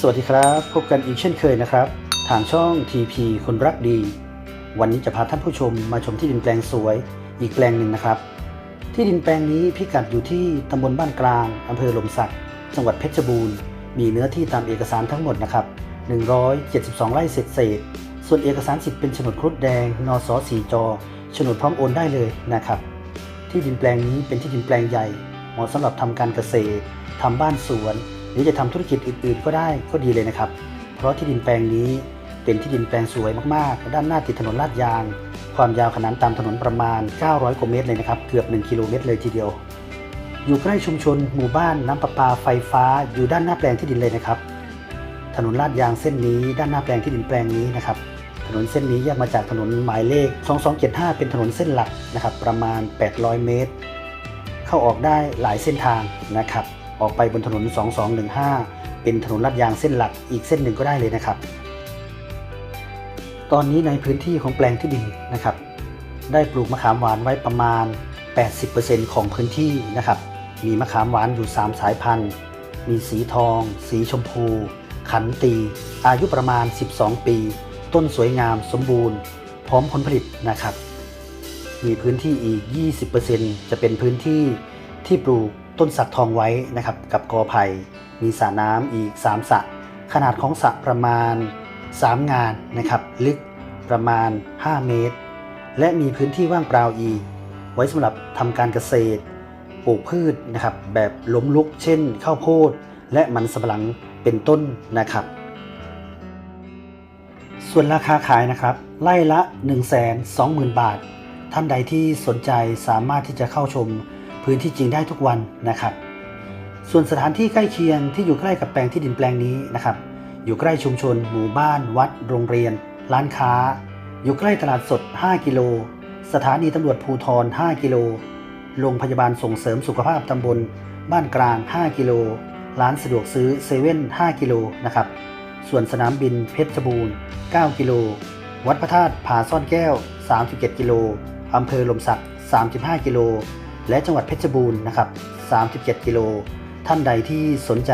สวัสดีครับ พบกันอีกเช่นเคยนะครับ ทางช่อง TP คนรักดี วันนี้จะพาท่านผู้ชมมาชมที่ดินแปลงสวย อีกแปลงหนึ่งนะครับ ที่ดินแปลงนี้พิกัดอยู่ที่ตำบลบ้านกลางอำเภอหลมสัก จังหวัดเพชรบูรณ์ มีเนื้อที่ตามเอกสารทั้งหมดนะครับ 172 ไร่เศษเศษ ส่วนเอกสารสิทธิ์เป็นโฉนดครุฑแดง นสสีจโฉนดพร้อมโอนได้เลยนะครับ ที่ดินแปลงนี้เป็นที่ดินแปลงใหญ่ เหมาะสำหรับทำการเกษตรทำบ้านสวน รือจะทำธุรกิจอื่นๆ ก็ได้ก็ดีเลยนะครับ เพราะที่ดินแปลงนี้เป็นที่ดินแปลงสวยมากๆ ด้านหน้าติดถนนลาดยาง ความยาวขนานตามถนนประมาณ 900กว่าเมตรเลยนะครับ เกือบ 1 กิโลเมตรเลยทีเดียว อยู่ใกล้ชุมชน หมู่บ้าน น้ำประปา ไฟฟ้า อยู่ด้านหน้าแปลงที่ดินเลยนะครับ ถนนลาดยางเส้นนี้ ด้านหน้าแปลงที่ดินแปลงนี้นะครับ ถนนเส้นนี้แยกมาจากถนนหมายเลข 2275 เป็นถนนเส้นหลักนะครับ ประมาณ 800 เมตร เข้าออกได้หลายเส้นทางนะครับ ออกไปบนถนน 2215 เป็นถนนลาดยางเส้นหลักอีกเส้นหนึ่งก็ได้เลยนะครับ ตอนนี้ในพื้นที่ของแปลงที่ดินนะครับ ได้ปลูกมะขามหวานไว้ประมาณ 80%ของพื้นที่นะครับ มีมะขามหวานอยู่ 3 สายพันธุ์ มีสีทอง สีชมพู ขันตี อายุประมาณ 12 ปี ต้นสวยงามสมบูรณ์ พร้อมผลผลิตนะครับ มีพื้นที่อีก 20%จะเป็นพื้นที่ที่ปลูก ต้นสักทองไว้นะครับกับกอไผ่มีสระน้ำอีก3สระขนาดของสระประมาณ 3 งานนะครับลึกประมาณ 5 เมตร และมีพื้นที่ว่างเปล่าอีก ไว้สำหรับทำการเกษตรปลูกพืชนะครับแบบล้มลุก เช่นข้าวโพด และมันสำปะหลังเป็นต้นนะครับ ส่วนราคาขายนะครับ ไล่ละ 1 2 0 0 0 0 บาท ท่านใดที่สนใจสามารถที่จะเข้าชม พื้นที่จริงได้ทุกวันนะครับ ส่วนสถานที่ใกล้เคียงที่อยู่ใกล้กับแปลงที่ดินแปลงนี้นะครับ อยู่ใกล้ชุมชน หมู่บ้าน วัด โรงเรียน ร้านค้า อยู่ใกล้ตลาดสด 5 กิโล สถานีตำรวจภูทร 5 กิโล โรงพยาบาลส่งเสริมสุขภาพตำบล บ้านกลาง 5 กิโล ร้านสะดวกซื้อเซเว่น 5 กิโลนะครับ ส่วนสนามบินเพชรบูรณ์ 9 กิโล วัดพระธาตุผาซ่อนแก้ว 37 กิโลอำเภอลมศักดิ์35 กิโล และจังหวัดเพชรบูรณ์นะครับ37 กิโล ท่านใดที่สนใจ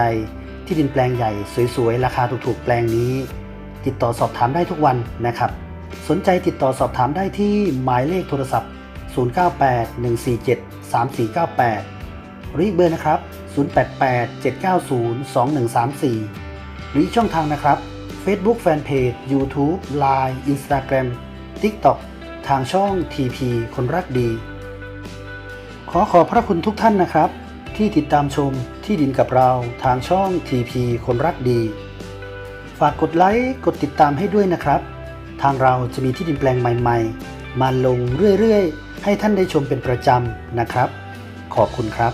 ที่ดินแปลงใหญ่สวยๆ ราคาถูกๆ แปลงนี้ ติดต่อสอบถามได้ทุกวันนะครับ สนใจติดต่อสอบถามได้ที่หมายเลขโทรศัพท์ 0981473498 หรือเบอร์นะครับ 0887902134 หรือช่องทางนะครับ Facebook Fanpage YouTube Line Instagram TikTok ทางช่อง TP คนรักดี ขอขอบพระคุณทุกท่านนะครับ ที่ติดตามชมที่ดินกับเราทางช่อง TP คนรักดี ฝากกดไลค์กดติดตามให้ด้วยนะครับ ทางเราจะมีที่ดินแปลงใหม่ๆ มาลงเรื่อยๆ ให้ท่านได้ชมเป็นประจำนะครับ ขอบคุณครับ